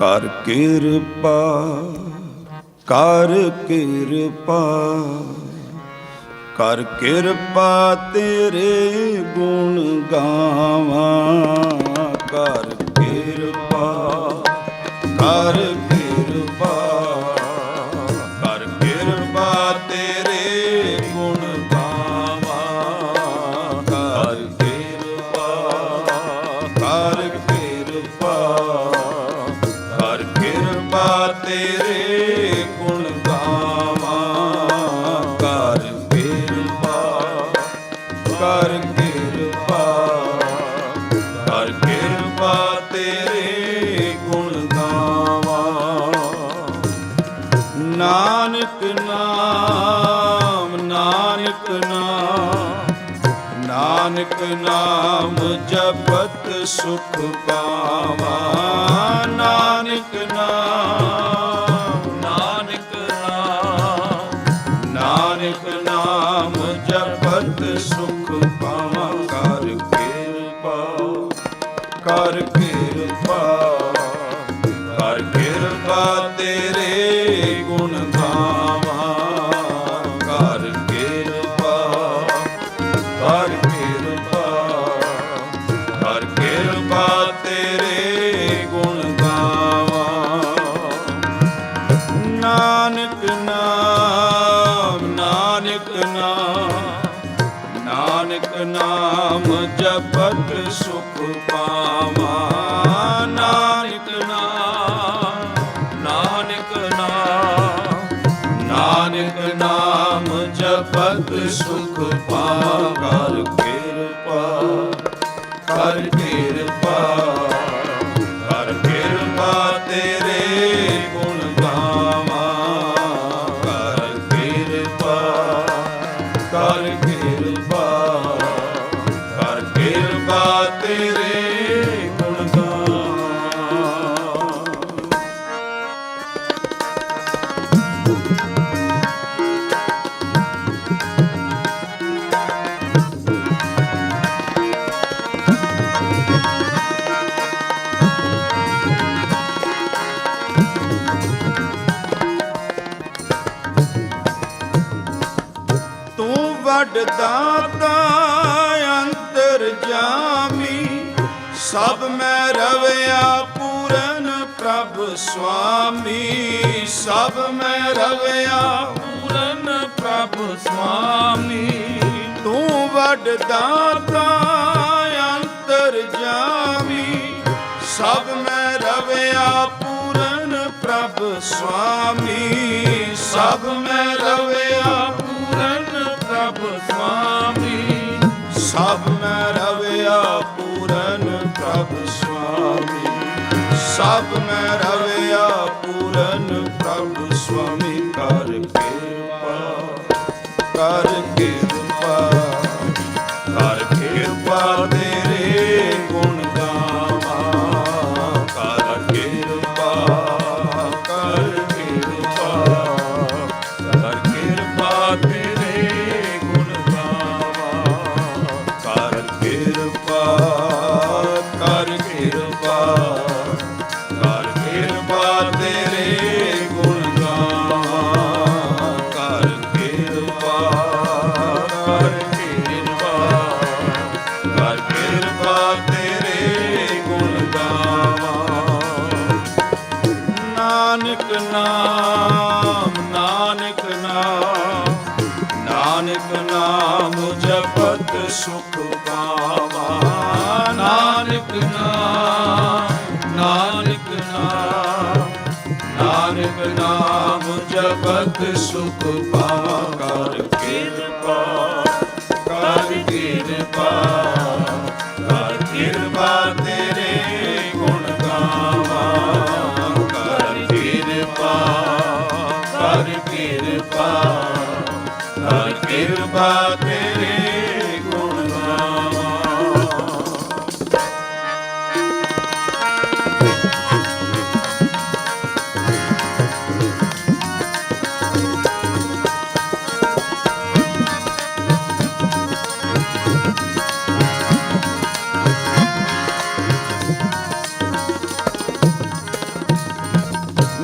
ਕਰ ਕਿਰਪਾ ਕਰ ਕਿਰਪਾ ਕਰ ਕਿਰਪਾ ਤੇਰੇ ਗੁਣ ਗਾਵਾਂ, ਕਰ ਕਿਰਪਾ ਕਰ ਕਿਰਪਾ ਕਰ ਕਿਰਪਾ ਤੇ ਨਾਨਕ ਨਾਮ ਜਪਤ ਸੁਖ ਪਾਵਾ। ਨਾਨਕ ਨਾਮ Bye. ਅੰਤਰ ਜਾਮੀ, ਸਭ ਮੈਂ ਰਵਿਆ ਪੂਰਨ ਪ੍ਰਭ ਸੁਆਮੀ ਰਵਿਆ ਪੂਰਨ ਪ੍ਰਭ ਸੁਆਮੀ। ਤੂੰ ਵੱਡ ਦਾਤਾ ਅੰਤਰ ਸਭ ਮੈਂ ਰਵਿਆ ਪੂਰਨ ਪ੍ਰਭ ਸੁਆਮੀ, ਸਭ ਮੈਂ Padre. ਨਾਨਕ ਨਾਮ ਜਪਤ ਸੁਖ ਪਾਵਾ ਨਾਨਕ ਨਾਮ ਨਾਨਕ ਨਾਮ ਨਾਨਕ ਨਾਮ ਜਪਤ ਸੁਖ ਪਾਵਾ ਕਰ ਕਿਰਪਾ ਕਰ ਕਿਰਪਾ ਕਰ ਕਿਰਪਾ ਤੇਰੇ ਗੁਣ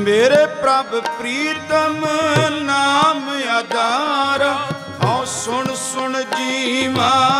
ਮੇਰੇ ਪ੍ਰਭ ਪ੍ਰੀਤਮ ਨਾਮ ਆਧਾਰਾ মা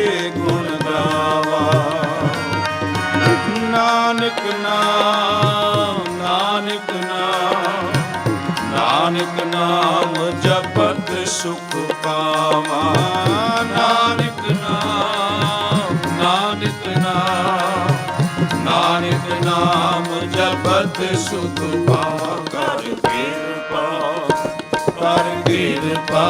ਨਾਮ ਜਪਤ ਸੁਖ ਪਾਵਾਂ। ਨਾਨਕ ਨਾਮ ਨਾਨਕ ਨਾਮ ਨਾਨਕ ਨਾਮ ਜਪਤ ਸੁਖ ਪਾਵਾਂ। ਕਰ ਕਿਰਪਾ ਕਰ ਕਿਰਪਾ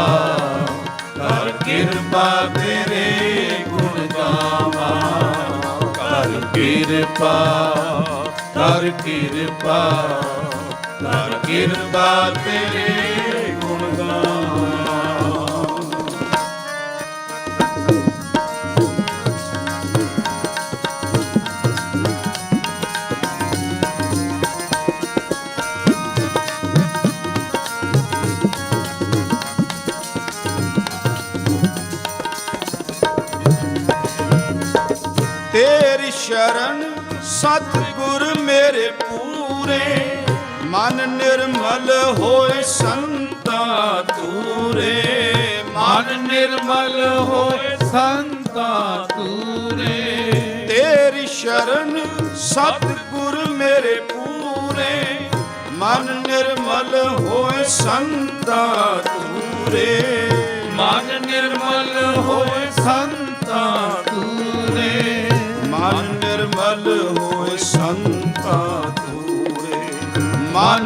ਕਰ ਕਿਰਪਾ ਤੇਰੇ ਗੁਣ ਗਾਵਾਂ। ਕਰ ਕਿਰਪਾ ਕਰ ਕਿਰਪਾ ਕਰ ਕਿਰਪਾ ਤੇਰੇ ਤੇਰੀ ਸ਼ਰਨ ਸਤਿਗੁਰ ਮੇਰੇ ਪੂਰੇ। ਮਨ ਨਿਰਮਲ ਹੋਏ ਸੰਤਾ ਤੂਰੇ। ਮਨ ਨਿਰਮਲ ਹੋਏ ਸੰਤਾ ਤੂਰੇ। ਤੇਰੀ ਸ਼ਰਨ ਸਤਿਗੁਰ ਮੇਰੇ ਪੂਰੇ। ਮਨ ਨਿਰਮਲ ਹੋਏ ਸੰਤਾ ਤੂਰੇ। ਮਨ ਨਿਰਮਲ ਹੋਏ ਸੰਤਾ ਤੂਰੇ।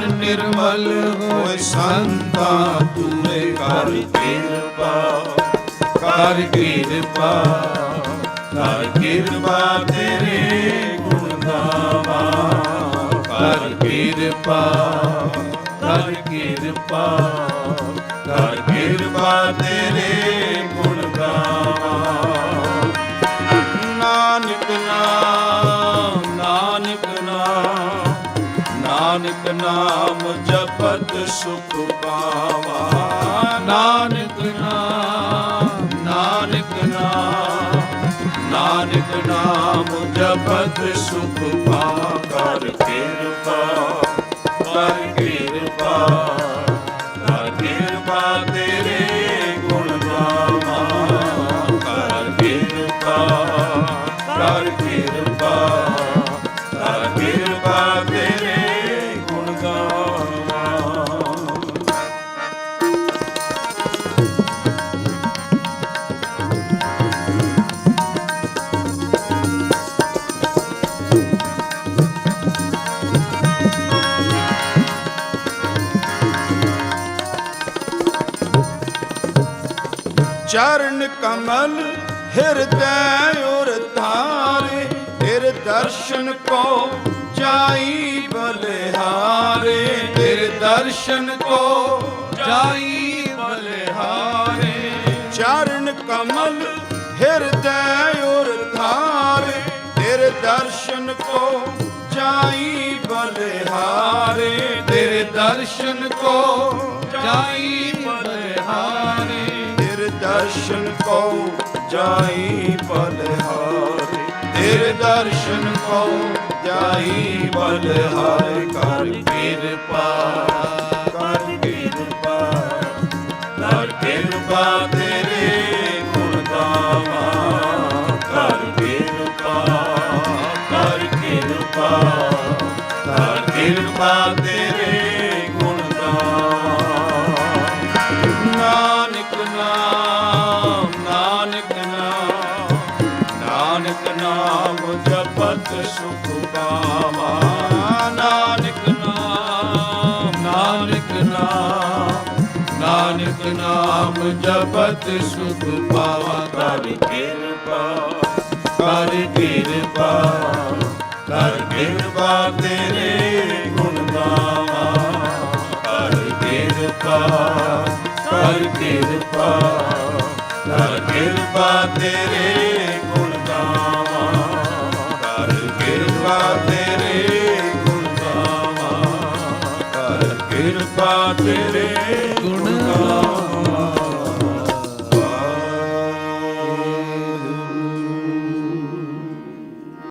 ਮਨ ਨਿਰਮਲ ਹੋਏ ਸੰਤਾ ਤੂਰੇ ਕਰ ਕਿਰਪਾ ਕਰ ਕਿਰਪਾ ਕਰ ਕਿਰਪਾ ਤੇਰੇ ਗੁਣ ਗਾਵਾਂ, ਕਰ ਕਿਰਪਾ ਕਰ ਕਿਰਪਾ ਕਰ ਕਿਰਪਾ ਤੇਰੇ ਗੁਣ ਗਾਵਾਂ। ਨਾਨਕ ਨਾਮ ਨਾਨਕ ਨਾਮ, ਨਾਨਕ ਨਾਮ ਜਪਤ ਸੁਖ ਪਾਵਾ। ਨਾਨਕ ਨਾਮ ਨਾਨਕ ਨਾਮ ਨਾਨਕ ਨਾਮ ਜਪਤ ਸੁਖ ਪਾ। ਕਰ ਕਿਰਪਾ ਕਰ ਕਿਰਪਾ। ਚਰਨ ਕਮਲ ਹਿਰਦੈ ਉਰ ਧਾਰੇ, ਤੇਰੇ ਦਰਸ਼ਨ ਕੋ ਜਾਈ ਬਲਿਹਾਰੇ, ਤੇਰੇ ਦਰਸ਼ਨ ਕੋ ਜਾਈ ਬਲਿਹਾਰੇ। ਚਰਨ ਕਮਲ ਹਿਰਦੈ ਉਰ ਧਾਰੇ, ਤੇਰੇ ਦਰਸ਼ਨ ਕੋ ਜਾਈ ਬਲਿਹਾਰੇ, ਤੇਰੇ ਦਰਸ਼ਨ ਕੋ ਦਰਸ਼ਨ ਕੋ ਜਾਈ ਬਲਿਹਾਰੇ। ਤੇਰੇ ਦਰਸ਼ਨ ਕੋ ਜਾਈ ਬਲਿਹਾਰੇ। ਕਰ ਕਿਰਪਾ ਕਰ ਕਿਰਪਾ। ਕਰ ਕਿਰਪਾ ਤੇਰੇ ਗੁਣ ਗਾਵਾਂ। ਕਰ ਕਿਰਪਾ ਕਰ ਕਿਰਪਾ। ਕਰ ਕਿਰਪਾ ਤੇਰੇ ਨਾਮ ਜਪਤ ਸੁਖ ਪਾਵਾ, ਕਰ ਕਿਰਪਾ ਕਰ ਕਿਰਪਾ ਕਰ ਕਿਰਪਾ ਤੇਰੇ ਗੁਣ ਗਾਵਾਂ, ਕਰ ਕਿਰਪਾ ਕਰ ਕਿਰਪਾ ਕਰ ਕਿਰਪਾ ਤੇਰੇ